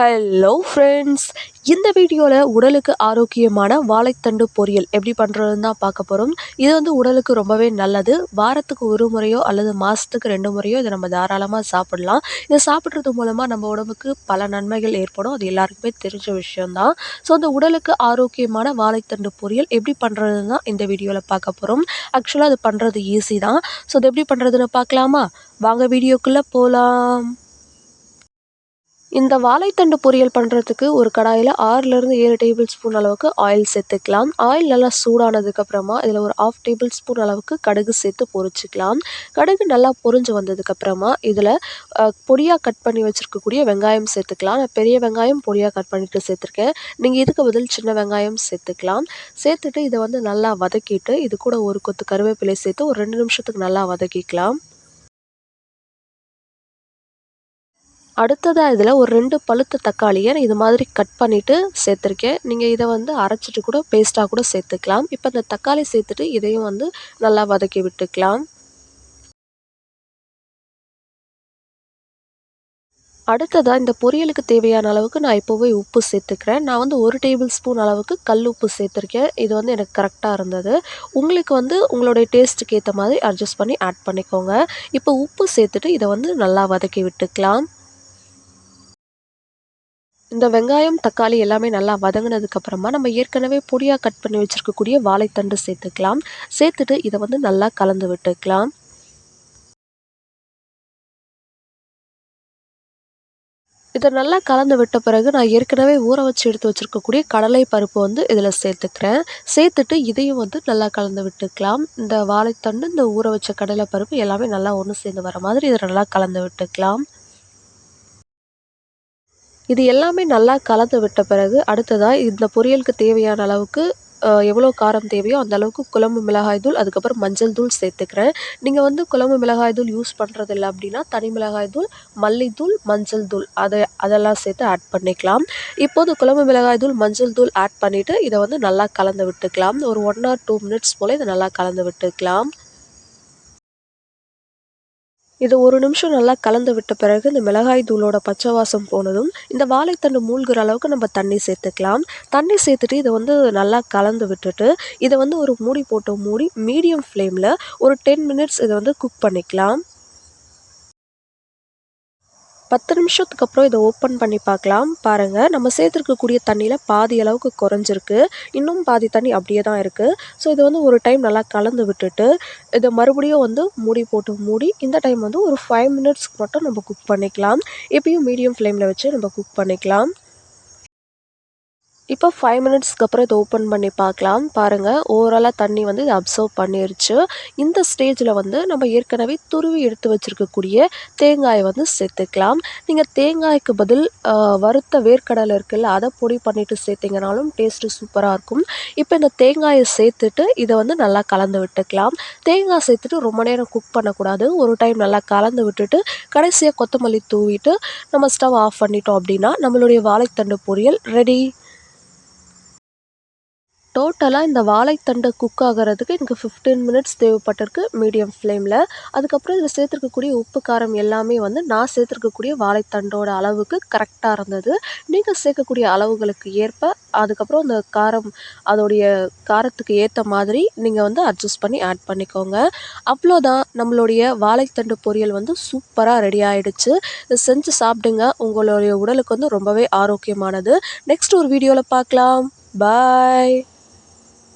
Hello friends இந்த வீடியோவில் உடலுக்கு ஆரோக்கியமான வாழைத்தண்டு பொரியல் எப்படி பண்ணுறதுன்னு தான் பார்க்க போகிறோம் இது வந்து உடலுக்கு ரொம்பவே நல்லது. வாரத்துக்கு ஒரு முறையோ அல்லது மாதத்துக்கு ரெண்டு முறையோ இதை நம்ம தாராளமாக சாப்பிடலாம். இதை சாப்பிட்றது மூலமாக நம்ம உடம்புக்கு பல நன்மைகள் ஏற்படும். அது எல்லாருக்குமே தெரிஞ்ச விஷயம்தான் ஸோ அந்த உடலுக்கு ஆரோக்கியமான வாழைத்தண்டு பொரியல் எப்படி பண்ணுறதுன்னு தான் இந்த வீடியோவில் பார்க்க போகிறோம் ஆக்சுவலாக அது பண்ணுறது ஈஸி தான். ஸோ அது எப்படி பண்ணுறதுன்னு பார்க்கலாமா? வாங்க வீடியோக்குள்ளே போகலாம் இந்த வாழைத்தண்டு பொரியல் பண்ணுறதுக்கு ஒரு கடாயில் ஆறுலேருந்து ஏழு டேபிள் ஸ்பூன் அளவுக்கு ஆயில் சேர்த்துக்கலாம். ஆயில் நல்லா சூடானதுக்கப்புறமா இதில் ஒரு ஆஃப் டேபிள் ஸ்பூன் அளவுக்கு கடுகு சேர்த்து பொரிச்சிக்கலாம். கடுகு நல்லா பொரிஞ்சு வந்ததுக்கப்புறமா இதில் பொடியாக கட் பண்ணி வச்சுருக்கக்கூடிய வெங்காயம் சேர்த்துக்கலாம். நான் பெரிய வெங்காயம் பொடியாக கட் பண்ணிவிட்டு சேர்த்துருக்கேன். நீங்கள் இதுக்கு பதில் சின்ன வெங்காயம் சேர்த்துக்கலாம். சேர்த்துட்டு இதை வந்து நல்லா வதக்கிட்டு இது கூட ஒரு கொத்து கருவேப்பிலை சேர்த்து ஒரு ரெண்டு நிமிஷத்துக்கு நல்லா வதக்கிக்கலாம். அடுத்ததாக இதில் ஒரு ரெண்டு பழுத்த தக்காளியை இது மாதிரி கட் பண்ணிவிட்டு சேர்த்துருக்கேன். நீங்கள் இதை வந்து அரைச்சிட்டு கூட பேஸ்ட்டாக கூட சேர்த்துக்கலாம். இப்போ இந்த தக்காளி சேர்த்துட்டு இதையும் வந்து நல்லா வதக்கி விட்டுக்கலாம். அடுத்ததாக இந்த பொரியலுக்கு தேவையான அளவுக்கு நான் இப்போவே உப்பு சேர்த்துக்கிறேன். நான் வந்து ஒரு டேபிள் ஸ்பூன் அளவுக்கு கல் உப்பு சேர்த்துருக்கேன். இது வந்து எனக்கு கரெக்டாக இருந்தது. உங்களுக்கு வந்து உங்களுடைய டேஸ்ட்டுக்கு ஏற்ற மாதிரி அட்ஜஸ்ட் பண்ணி ஆட் பண்ணிக்கோங்க. இப்போ உப்பு சேர்த்துட்டு இதை வந்து நல்லா வதக்கி விட்டுக்கலாம். இந்த வெங்காயம் தக்காளி எல்லாமே நல்லா வதங்கினதுக்கப்புறமா நம்ம ஏற்கனவே பொடியாக கட் பண்ணி வச்சுருக்கக்கூடிய வாழைத்தண்டு சேர்த்துக்கலாம். சேர்த்துட்டு இதை வந்து நல்லா கலந்து விட்டுக்கலாம். இதை நல்லா கலந்து விட்ட பிறகு நான் ஏற்கனவே ஊற வச்சு எடுத்து வச்சுருக்கக்கூடிய கடலை பருப்பு வந்து இதில் சேர்த்துக்கிறேன். சேர்த்துட்டு இதையும் வந்து நல்லா கலந்து விட்டுக்கலாம். இந்த வாழைத்தண்டு இந்த ஊற வச்ச கடலை பருப்பு எல்லாமே நல்லா ஒன்று சேர்ந்து வர மாதிரி இதை நல்லா கலந்து விட்டுக்கலாம். இது எல்லாமே நல்லா கலந்து விட்ட பிறகு அடுத்ததாக இந்த பொரியலுக்கு தேவையான அளவுக்கு எவ்வளோ காரம் தேவையோ அந்த அளவுக்கு குழம்பு மிளகாய் தூள் அதுக்கப்புறம் மஞ்சள் தூள் சேர்த்துக்கிறேன். நீங்கள் வந்து குழம்பு மிளகாய் தூள் யூஸ் இல்லை அப்படின்னா தனி மிளகாய் தூள் மல்லித்தூள் மஞ்சள் தூள் அதை அதெல்லாம் சேர்த்து ஆட் பண்ணிக்கலாம். இப்போது குழம்பு மிளகாய் தூள் மஞ்சள் தூள் ஆட் பண்ணிவிட்டு இதை வந்து நல்லா கலந்து விட்டுக்கலாம். ஒரு ஒன் ஆர் டூ மினிட்ஸ் போல் இதை நல்லா கலந்து விட்டுக்கலாம். இது ஒரு நிமிஷம் நல்லா கலந்து விட்ட பிறகு இந்த மிளகாய் தூளோட பச்சை வாசம் போனதும் இந்த வாழைத்தண்டு மூழ்கிற அளவுக்கு நம்ம தண்ணி சேர்த்துக்கலாம். தண்ணி சேர்த்துட்டு இதை வந்து நல்லா கலந்து விட்டுட்டு இதை வந்து ஒரு மூடி போட்டு மூடி மீடியம் ஃப்ளேமில் ஒரு டென் மினிட்ஸ் இதை வந்து குக் பண்ணிக்கலாம். பத்து நிமிஷத்துக்கு அப்புறம் இதை ஓப்பன் பண்ணி பார்க்கலாம். பாருங்கள் நம்ம சேர்த்துருக்கக்கூடிய தண்ணியில் பாதி அளவுக்கு குறைஞ்சிருக்கு. இன்னும் பாதி தண்ணி அப்படியே தான் இருக்குது ஸோ இதை வந்து ஒரு டைம் நல்லா கலந்து விட்டுட்டு இதை மறுபடியும் வந்து மூடி போட்டு மூடி இந்த டைம் வந்து ஒரு ஃபைவ் மினிட்ஸ்க்கு மட்டும் நம்ம குக் பண்ணிக்கலாம். இப்பயும் மீடியம் ஃப்ளேமில் வச்சு நம்ம குக் பண்ணிக்கலாம். இப்போ ஃபைவ் மினிட்ஸ்க்கு அப்புறம் இதை ஓப்பன் பண்ணி பார்க்கலாம். பாருங்கள் ஓவராலாக தண்ணி வந்து இதை அப்சர்வ் பண்ணிருச்சு. இந்த ஸ்டேஜில் வந்து நம்ம ஏற்கனவே துருவி எடுத்து வச்சுருக்கக்கூடிய தேங்காயை வந்து சேர்த்துக்கலாம். நீங்கள் தேங்காய்க்கு பதில் வறுத்த வேர்க்கடலை இருக்குல்ல அதை பொடி பண்ணிவிட்டு சேர்த்திங்கனாலும் டேஸ்ட்டு சூப்பராக இருக்கும். இப்போ இந்த தேங்காயை சேர்த்துட்டு இதை வந்து நல்லா கலந்து விட்டுக்கலாம். தேங்காய் சேர்த்துட்டு ரொம்ப நேரம் குக் பண்ணக்கூடாது. ஒரு டைம் நல்லா கலந்து விட்டுட்டு கடைசியாக கொத்தமல்லி தூவிட்டு நம்ம ஸ்டவ் ஆஃப் பண்ணிட்டோம் அப்படின்னா நம்மளுடைய வாழைத்தண்டு பொரியல் ரெடி டோட்டலாக இந்த வாழைத்தண்டு குக் ஆகிறதுக்கு எனக்கு ஃபிஃப்டீன் மினிட்ஸ் தேவைப்பட்டிருக்கு மீடியம் ஃப்ளேமில் அதுக்கப்புறம் இதில் சேர்த்துருக்கக்கூடிய உப்பு காரம் எல்லாமே வந்து நான் சேர்த்துருக்கக்கூடிய வாழைத்தண்டோட அளவுக்கு கரெக்டாக இருந்தது. நீங்கள் சேர்க்கக்கூடிய அளவுகளுக்கு ஏற்ப அதுக்கப்புறம் அந்த காரம் அதோடைய காரத்துக்கு ஏற்ற மாதிரி நீங்கள் வந்து அட்ஜஸ்ட் பண்ணி ஆட் பண்ணிக்கோங்க. அவ்வளோதான். நம்மளுடைய வாழைத்தண்டு பொரியல் வந்து சூப்பராக ரெடி ஆகிடுச்சு இதை செஞ்சு சாப்பிடுங்க. உங்களுடைய உடலுக்கு வந்து ரொம்பவே ஆரோக்கியமானது. நெக்ஸ்ட் ஒரு வீடியோவில் பார்க்கலாம். பாய்